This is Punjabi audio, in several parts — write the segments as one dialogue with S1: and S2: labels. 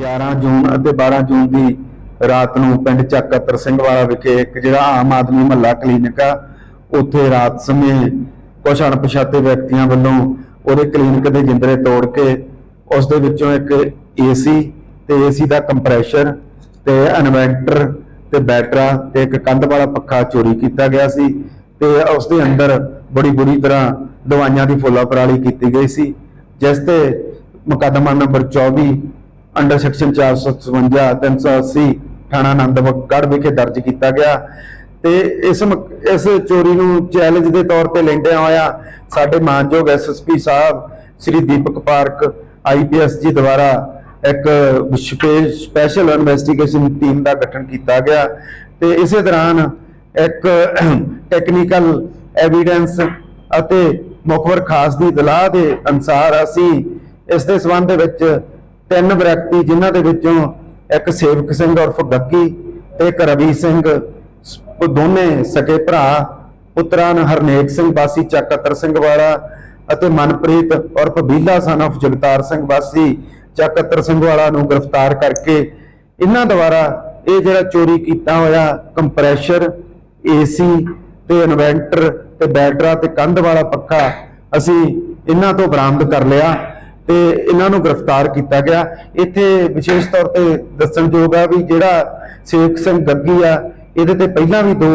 S1: ਜੂਨ ਅਤੇ 12 ਜੂਨ ਦੀ ਰਾਤ ਨੂੰ ਪਿੰਡ ਚੱਕਤਰ ਸਿੰਘ ਵਾਲਾ ਵਿਖੇ ਇੱਕ ਜਿਹੜਾ ਆਮ ਆਦਮੀ ਮਹੱਲਾ ਕਲੀਨਿਕ ਆ, ਉੱਥੇ ਰਾਤ ਸਮੇਂ ਕੁਝ ਅਣਪਛਾਤੇ ਵਿਅਕਤੀਆਂ ਵੱਲੋਂ ਉਹਦੇ ਕਲੀਨਿਕ ਦੇ ਜਿੰਦਰੇ ਤੋੜ ਕੇ ਉਸ ਦੇ ਵਿੱਚੋਂ ਇੱਕ ਏਸੀ ਤੇ ਏਸੀ ਦਾ ਕੰਪਰੈਸ਼ਰ ਤੇ ਇਨਵਰਟਰ ਤੇ ਬੈਟਰਾ ਤੇ ਇੱਕ ਕੰਧ ਵਾਲਾ ਪੱਖਾ ਚੋਰੀ ਕੀਤਾ ਗਿਆ ਸੀ ਤੇ ਉਸ ਦੇ ਅੰਦਰ ਬੜੀ ਬੁਰੀ ਤਰ੍ਹਾਂ ਦਵਾਈਆਂ ਦੀ ਫੁੱਲਾ ਪਰਾਲੀ ਕੀਤੀ ਗਈ ਸੀ, ਜਿਸ ਤੇ ਮੁਕੱਦਮਾ ਨੰਬਰ 24 ਅੰਡਰ ਸੈਕਸ਼ਨ 455 380 ਥਾਣਾ ਆਨੰਦਗੜ੍ਹ ਵਿਖੇ ਦਰਜ ਕੀਤਾ ਗਿਆ। ਤੇ ਇਸ ਇਸ ਚੋਰੀ ਨੂੰ ਚੈਲੰਜ ਦੇ ਤੌਰ ਤੇ ਲੈਂਦਿਆਂ ਹੋਇਆ ਸਾਡੇ ਮਾਨਯੋਗ ਐਸਐਸਪੀ ਸਾਹਿਬ, ਸ੍ਰੀ ਦੀਪਕ ਪਾਰਕ ਆਈਪੀਐਸ ਜੀ ਦੁਆਰਾ ਇੱਕ ਵਿਸ਼ੇਸ਼ ਸਪੈਸ਼ਲ ਇਨਵੈਸਟੀਗੇਸ਼ਨ ਟੀਮ ਦਾ ਗਠਨ ਕੀਤਾ ਗਿਆ। ਤੇ ਇਸੇ ਦੌਰਾਨ ਇੱਕ ਟੈਕਨੀਕਲ ਐਵੀਡੈਂਸ ਅਤੇ ਮੁਖਬਰ ਖਾਸ ਦੀ ਦਲਾਹ ਦੇ ਅਨਸਾਰ ਅਸੀਂ ਇਸ ਦੇ ਸਬੰਧ ਦੇ ਵਿੱਚ ਤਿੰਨ ਵਿਅਕਤੀ ਜਿਨ੍ਹਾਂ ਦੇ ਵਿੱਚੋਂ ਇੱਕ ਸੇਵਕ ਸਿੰਘ ਉਰਫ ਗੱਗੀ ਤੇ ਇੱਕ ਰਵੀ ਸਿੰਘ। ਸ- ਉਹ ਦੋਨੇ ਸਕੇ ਭਰਾ, ਪੁੱਤਰਾਂ ਹਰਨੇਕ ਸਿੰਘ ਬਾਸੀ ਚੱਕਤਰ ਸਿੰਘ ਵਾਲਾ ਅਤੇ ਮਨਪ੍ਰੀਤ ਉਰਫ ਬੀਲਾ ਸਨ of ਜਗਤਾਰ ਸਿੰਘ ਬਾਸੀ ਚੱਕਤਰ ਸਿੰਘ ਵਾਲਾ ਨੂੰ ਗ੍ਰਿਫਤਾਰ ਕਰਕੇ ਇਹਨਾਂ ਦੁਆਰਾ ਇਹ ਜਿਹੜਾ ਚੋਰੀ ਕੀਤਾ ਹੋਇਆ ਕੰਪਰੈਸ਼ਰ, ਏਸੀ ਤੇ ਇਨਵੈਂਟਰ ਤੇ ਬੈਟਰਾ ਤੇ ਕੰਧ ਵਾਲਾ ਪੱਖਾ ਅਸੀਂ ਇਹਨਾਂ ਤੋਂ ਬਰਾਮਦ ਕਰ ਲਿਆ। ਤੇ ਇਹਨਾਂ ਨੂੰ ਗ੍ਰਿਫਤਾਰ ਕੀਤਾ ਗਿਆ। ਇੱਥੇ ਵਿਸ਼ੇਸ਼ ਤੌਰ ਤੇ ਦੱਸਣਯੋਗ ਆ ਵੀ ਜਿਹੜਾ ਸੇਖ ਸਿੰਘ ਗੱਗੀ ਆ, ਇਹਦੇ ਤੇ ਪਹਿਲਾਂ ਵੀ ਦੋ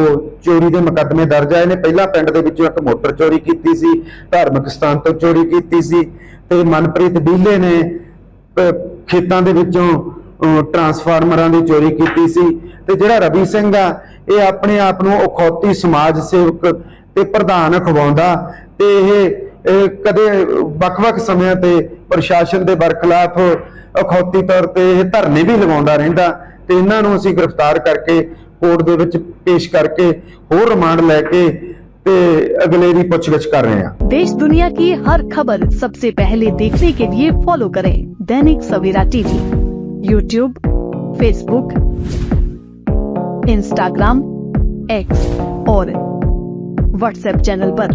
S1: ਚੋਰੀ ਦੇ ਮੁਕੱਦਮੇ ਦਰਜ ਆਏ ਨੇ। ਪਹਿਲਾਂ ਪਿੰਡ ਦੇ ਵਿੱਚੋਂ ਇੱਕ ਮੋਟਰ ਚੋਰੀ ਕੀਤੀ ਸੀ, ਧਾਰਮਿਕ ਸਥਾਨ ਤੋਂ ਚੋਰੀ ਕੀਤੀ ਸੀ ਤੇ ਮਨਪ੍ਰੀਤ ਬੀਲੇ ਨੇ ਖੇਤਾਂ ਦੇ ਵਿੱਚੋਂ ਟਰਾਂਸਫਾਰਮਰਾਂ ਦੀ ਚੋਰੀ ਕੀਤੀ ਸੀ। ਤੇ ਜਿਹੜਾ ਰਵੀ ਸਿੰਘ ਆ, ਇਹ ਆਪਣੇ ਆਪ ਨੂੰ ਅਖੌਤੀ ਸਮਾਜ ਸੇਵਕ ਤੇ ਪ੍ਰਧਾਨ ਅਖਵਾਉਂਦਾ ਤੇ ਇਹ ਕਦੇ ਵੱਖ-ਵੱਖ ਸਮਿਆਂ ਤੇ ਪ੍ਰਸ਼ਾਸਨ ਦੇ ਬਰਖਲਾਫ ਅਖੌਤੀ ਤੌਰ ਤੇ ਇਹ ਧਰਨੇ ਵੀ ਲਗਾਉਂਦਾ ਰਹਿੰਦਾ ਤੇ ਇਹਨਾਂ ਨੂੰ ਅਸੀਂ ਗ੍ਰਿਫਤਾਰ ਕਰਕੇ ਕੋਰਟ ਦੇ ਵਿੱਚ ਪੇਸ਼ ਕਰਕੇ ਹੋਰ ਰਿਮਾਂਡ ਲੈ ਕੇ ਤੇ ਅਗਲੇ ਦੀ ਪੁੱਛਗਿੱਛ ਕਰ ਰਹੇ ਹਾਂ
S2: देश दुनिया की हर खबर सबसे पहले देखने के लिए फॉलो करें Dainik Savera TV YouTube Facebook Instagram X और व्हाट्सएप चैनल पर।